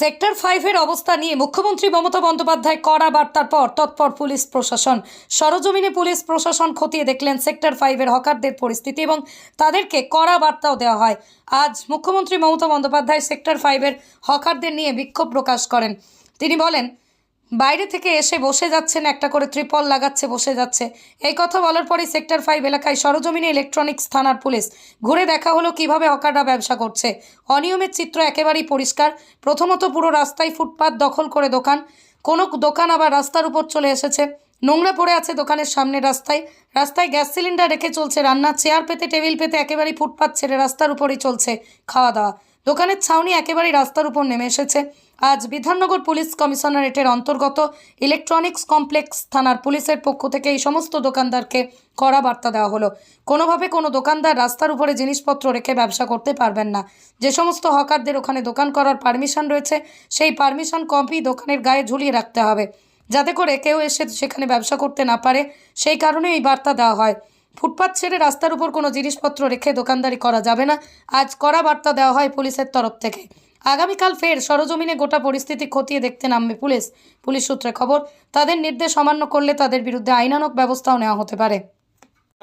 Sector ফাইভের অবস্থা নিয়ে মুখ্যমন্ত্রী মমতা বন্দ্যোপাধ্যায় কড়া বার্তার পর তৎপর পুলিশ প্রশাসন। সরজমিনে পুলিশ প্রশাসন খতিয়ে দেখলেন সেক্টর ফাইভের হকারদের পরিস্থিতি এবং তাদেরকে কড়া বার্তাও দেওয়া হয়। আজ মুখ্যমন্ত্রী মমতা বন্দ্যোপাধ্যায় সেক্টর ফাইভের হকারদের নিয়ে বিক্ষোভ প্রকাশ করেন। তিনি বলেন বাইরে থেকে এসে বসে যাচ্ছেন, একটা করে ত্রিপল লাগাচ্ছে, বসে যাচ্ছে। এই কথা বলার পরে সেক্টর ফাইভ এলাকায় সরজমিনে ইলেকট্রনিক্স থানার পুলিশ ঘুরে দেখা হলো কীভাবে হকাররা ব্যবসা করছে। অনিয়মের চিত্র একেবারেই পরিষ্কার। প্রথমত পুরো রাস্তায় ফুটপাত দখল করে দোকান। কোনো দোকান আবার রাস্তার উপর চলে এসেছে। নোংরা পড়ে আছে দোকানের সামনে রাস্তায়। রাস্তায় গ্যাস সিলিন্ডার রেখে চলছে রান্না। চেয়ার পেতে, টেবিল পেতে একেবারেই ফুটপাত ছেড়ে রাস্তার উপরেই চলছে খাওয়া দাওয়া। দোকানের ছাউনি একেবারেই রাস্তার উপর নেমে এসেছে। আজ বিধাননগর পুলিশ কমিশনারেটের অন্তর্গত ইলেকট্রনিক্স কমপ্লেক্স থানার পুলিশের পক্ষ থেকে এই সমস্ত দোকানদারকে কড়া বার্তা দেওয়া হলো। কোনোভাবে কোনো দোকানদার রাস্তার উপরে জিনিসপত্র রেখে ব্যবসা করতে পারবেন না। যে সমস্ত হকারদের ওখানে দোকান করার পারমিশন রয়েছে, সেই পারমিশন কপি দোকানের গায়ে ঝুলিয়ে রাখতে হবে। যাতে করে কেউ এসে সেখানে ব্যবসা করতে না পারে, সেই কারণে এই বার্তা দেওয়া হয়। ফুটপাত ছেড়ে রাস্তার উপর কোনো জিনিসপত্র রেখে দোকানদারি করা যাবে না। আজ কড়া বার্তা দেওয়া হয় পুলিশের তরফ থেকে। আগামীকাল ফের সরজমিনে গোটা পরিস্থিতি খতিয়ে দেখতে নামবে পুলিশ। পুলিশ সূত্রে খবর তাদের নির্দেশ অমান্য করলে তাদের বিরুদ্ধে আইনানক ব্যবস্থাও নেওয়া হতে পারে।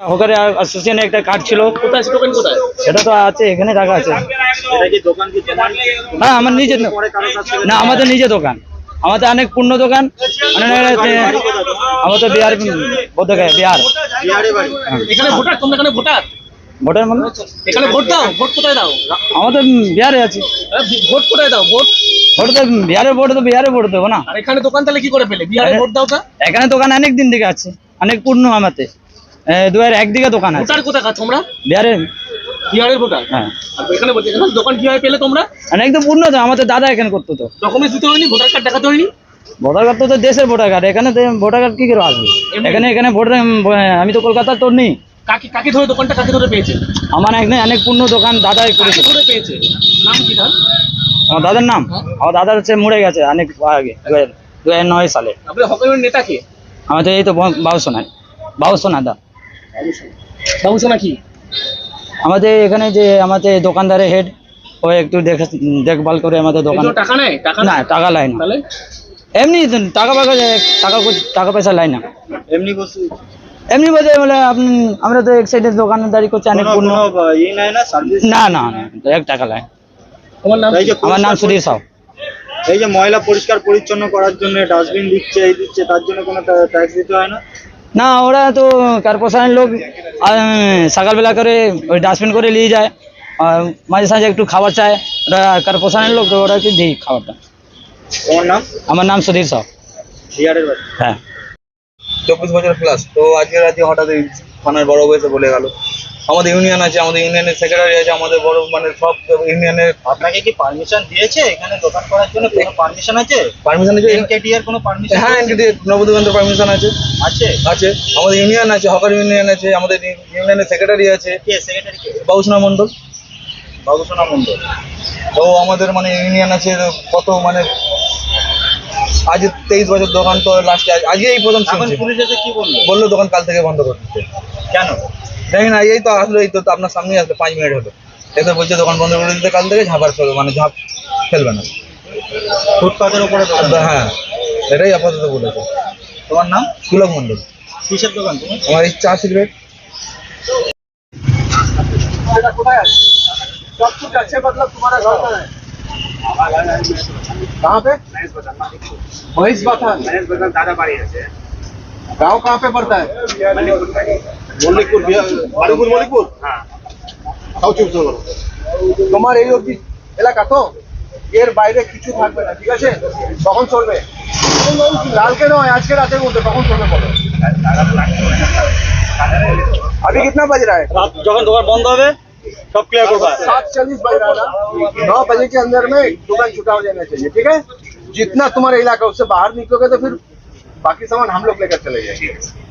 হকারে অ্যাসোসিয়েশনে একটা কার্ড ছিল। কোথায় দোকান কোথায়? সেটা তো আছে এখানে রাখা আছে। এটা কি দোকান কি তোমার হ্যাঁ আমার নিজের না। আমাদের নিজের দোকান। আমাদের অনেক পূর্ণ দোকান। আমাদের বিহার গেলে বিহার। এখানে ভোটার? তোমরা এখানে ভোটার? ভোটার মানে? এখানে ভোট দাও ভোট কোথায় দাও? আমাদের বিহারে আছি। ভোট কোথায় দাও? ভোট? ভোট তো বিহারে ভোট তো বিহারে ভোট দেবো না। আর এখানে দোকান তাহলে কি করে পেলে? বিহারে ভোট দাও তা? এখানে দোকান অনেক দিন থেকে আছে অনেক পূর্ণ আমাতে। দু হাজার একদিকে দোকান আছে। ভোটার তোমরা? বিহারে। বিহারের ভোটার? হ্যাঁ। এখানে এখানে দোকান কীভাবে পেলে তোমরা? অনেক তো পূর্ণ তো আমাদের দাদা এখানে করতো তো। ডকুমেন্টস দিতে হয়নি ভোটার কার্ড দেখাতে হয়নি? ভোটার কার্ড তো তো দেশের ভোটার কার্ড এখানে ভোটার কার্ড কি করে আসবে? এখানে এখানে ভোটার আমি তো কলকাতার তোর নেই কাকে কাকে ধরে দোকানটা কাকে ধরে পেয়েছে? আমার এখানে অনেক পূর্ণ দোকান দাদাই করেছে। ধরে পেয়েছে? নাম কি তার? আমার দাদার নাম? আমার দাদার হচ্ছে মরে গেছে অনেক আগে দু হাজার- নয় সালে। আপনার হকারের নেতা কে? আমাদের এই তো বাবুসো নাই বাবুসো না দা। বাবু সোনা কি? আমাদের এখানে যে আমাদের দোকানদারের হেড ও একটু দেখে দেখভাল করে আমাদের দোকান টাকা নেয়? টাকা না টাকা লাই না। তাহলে? এমনি টাকা পয়সা টাকা টাকা পয়সা লাই না। এমনি বসে এমনি বলতে বলে আপনি আমরা তো এক সাইডে দোকানদারি করছি অনেক পূর্ণ না সার্ভিস না এক টাকা লাই। তোমার নাম আমার নাম সুধীর সাউ এই যে ময়লা পরিষ্কার পরিচ্ছন্ন করার জন্য ডাস্টবিন দিচ্ছে এই দিচ্ছে তার জন্য কোনো ট্যাক্স দিতে হয় না? না ওরা তো কর্পোরেশনের লোক সকালবেলা করে ওই ডাস্টবিন করে নিয়ে যায়। আর মাঝে সাঝে একটু খাবার চায় ওরা কর্পোরেশনের লোক তো ওরা কি দিই খাবারটা? তোমার নাম? আমার নাম সুধীর সাউ বিহারের বাড়ি? হ্যাঁ। চব্বিশ বছর প্লাস তো আজকে রাতে হঠাৎ এই থানার বড় বয়সে বলে গেল। আমাদের ইউনিয়ন আছে আমাদের ইউনিয়নের সেক্রেটারি আছে আমাদের বড় মানে সব ইউনিয়নের আপনাকে কি পারমিশন দিয়েছে? এখানে দোকান করার জন্য কোনো পারমিশন আছে? পারমিশন আছে এনকেটি এর কোনো পারমিশন হ্যাঁ এনটিটি নবদুকান্তের পারমিশন আছে। আছে? আছে। আমাদের ইউনিয়ন আছে হকার ইউনিয়ন আছে আমাদের ইউনিয়নের সেক্রেটারি আছে। কে? সেক্রেটারি কে? বাবুসোনা মণ্ডল। বাবুসোনা মন্ডল তো আমাদের মানে ইউনিয়ন আছে কত মানে আজ তেইশ বছর দোকান তো লাস্টে আজকে এই প্রথম এখন শুনছি পুলিশ এসে কি বলল? বলল দোকান কাল থেকে বন্ধ করে দিতে। কেন? দেখি না এই তো আসলো এই তো আপনার সামনেই আসলো পাঁচ মিনিট হলো। এতে বলছে দোকান বন্ধ করে দিতে কাল থেকে ঝাঁপার ফেলবে মানে ঝাঁপ ফেলবে না। ফুটপাতের উপরে হ্যাঁ এটাই আপাতত বলেছে। তোমার নাম? সুলভ মন্ডল কিসের দোকান তুমি? আমার এই চা সিগারেট। कहाँ पे महेश बाथान गांव कहाँ पे पड़ता है मल्लिकपुर मणिपुर मणिपुर তাও চুপ করো তোমার এই অবধি এলাকা তো এর বাইরে কিছু থাকবে না ঠিক আছে তখন চলবে কালকে নয় আজকে রাতের মধ্যে তখন চলবে বলো अभी कितना बज रहा है যখন দোকান বন্ধ হবে सब क्लियर होगा सात चालीस बज रहा था नौ? बजे के अंदर में दुकान छुटा हो जाना चाहिए, ठीक है? जितना तुम्हारा इलाका उससे बाहर निकलोगे तो फिर बाकी सामान हम लोग लेकर चले जाएँगे।